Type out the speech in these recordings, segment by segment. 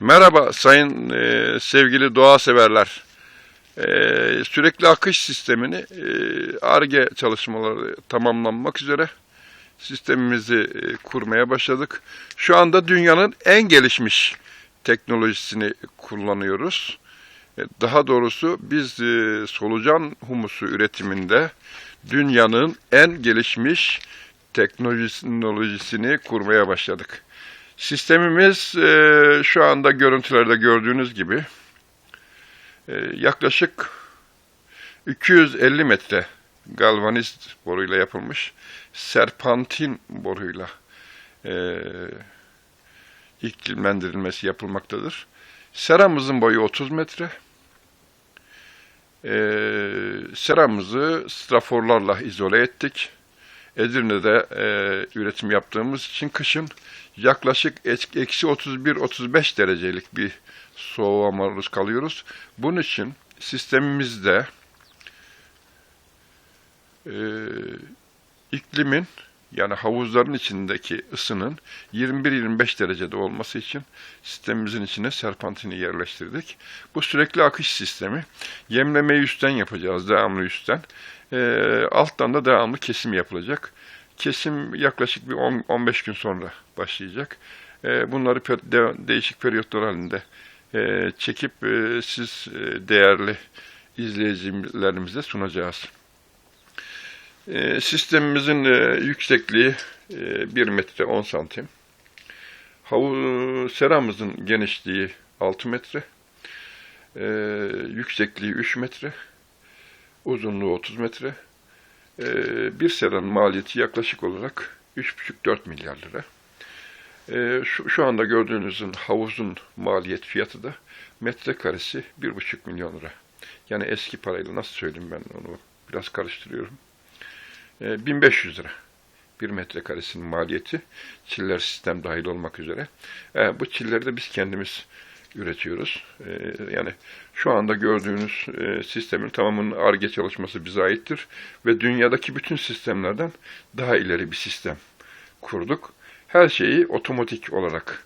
Merhaba sayın e, sevgili doğa severler. E, sürekli akış sistemini e, ARGE çalışmaları tamamlanmak üzere sistemimizi e, kurmaya başladık. Şu anda dünyanın en gelişmiş teknolojisini kullanıyoruz. E, daha doğrusu biz e, solucan humusu üretiminde dünyanın en gelişmiş teknolojisini kurmaya başladık. Sistemimiz e, şu anda görüntülerde gördüğünüz gibi e, yaklaşık 250 metre galvaniz boruyla yapılmış serpantin boruyla e, iklimlendirilmesi yapılmaktadır. Seramızın boyu 30 metre. E, seramızı straforlarla izole ettik. Edirne'de e, üretim yaptığımız için kışın yaklaşık eksi 31-35 derecelik bir soğuğa maruz kalıyoruz. Bunun için sistemimizde e, iklimin yani havuzların içindeki ısının 21-25 derecede olması için sistemimizin içine serpantini yerleştirdik. Bu sürekli akış sistemi. Yemlemeyi üstten yapacağız, devamlı üstten. E, alttan da devamlı kesim yapılacak. Kesim yaklaşık bir 10 15 gün sonra başlayacak. E, bunları de- değişik periyotlar halinde e, çekip e, siz e, değerli izleyicilerimize sunacağız. E, sistemimizin e, yüksekliği e, 1 metre 10 santim. Havu, seramızın genişliği 6 metre. E, yüksekliği 3 metre. Uzunluğu 30 metre. E, bir seranın maliyeti yaklaşık olarak 3,5-4 milyar lira. E, şu, şu anda gördüğünüzün havuzun maliyet fiyatı da metrekaresi 1,5 milyon lira. Yani eski parayla nasıl söyleyeyim ben onu biraz karıştırıyorum. E, 1500 lira. Bir metrekaresinin maliyeti çiller sistem dahil olmak üzere. E, bu çilleri de biz kendimiz üretiyoruz. E, yani şu anda gördüğünüz e, sistemin tamamının ARGE çalışması bize aittir ve dünyadaki bütün sistemlerden daha ileri bir sistem kurduk. Her şeyi otomatik olarak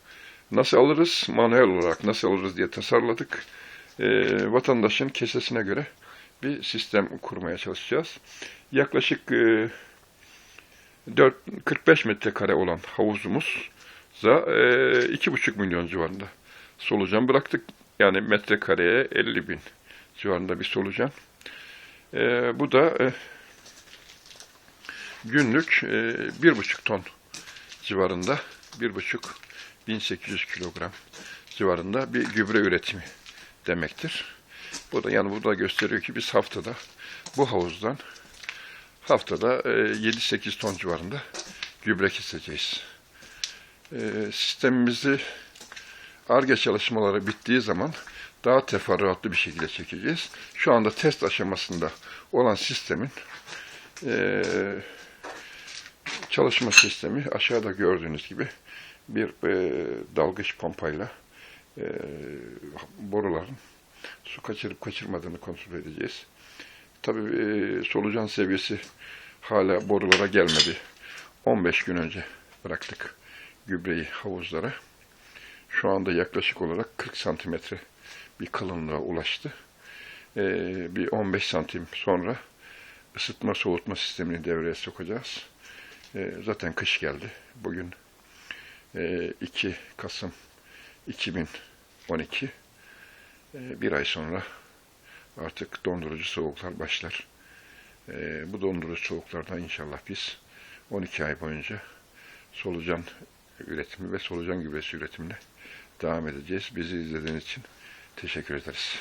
nasıl alırız, manuel olarak nasıl alırız diye tasarladık. E, vatandaşın kesesine göre bir sistem kurmaya çalışacağız. Yaklaşık e, 4, 45 metrekare olan havuzumuz da e, 2,5 milyon civarında solucan bıraktık. Yani metrekareye 50 bin civarında bir solucan. E, bu da e, günlük e, 1,5 ton civarında 1,5 1800 kilogram civarında bir gübre üretimi demektir. Bu da yani burada gösteriyor ki biz haftada bu havuzdan haftada e, 7-8 ton civarında gübre keseceğiz. E, sistemimizi ARGE çalışmaları bittiği zaman daha teferruatlı bir şekilde çekeceğiz. Şu anda test aşamasında olan sistemin e, çalışma sistemi aşağıda gördüğünüz gibi bir e, dalgıç pompayla e, boruların su kaçırıp kaçırmadığını kontrol edeceğiz. Tabii e, solucan seviyesi hala borulara gelmedi. 15 gün önce bıraktık gübreyi havuzlara. Şu anda yaklaşık olarak 40 santimetre bir kalınlığa ulaştı. E, bir 15 santim sonra ısıtma soğutma sistemini devreye sokacağız. E, zaten kış geldi. Bugün e, 2 Kasım 2012. E, bir ay sonra artık dondurucu soğuklar başlar. E, bu dondurucu soğuklardan inşallah biz 12 ay boyunca solucan üretimi ve solucan gübresi üretimine devam edeceğiz. Bizi izlediğiniz için teşekkür ederiz.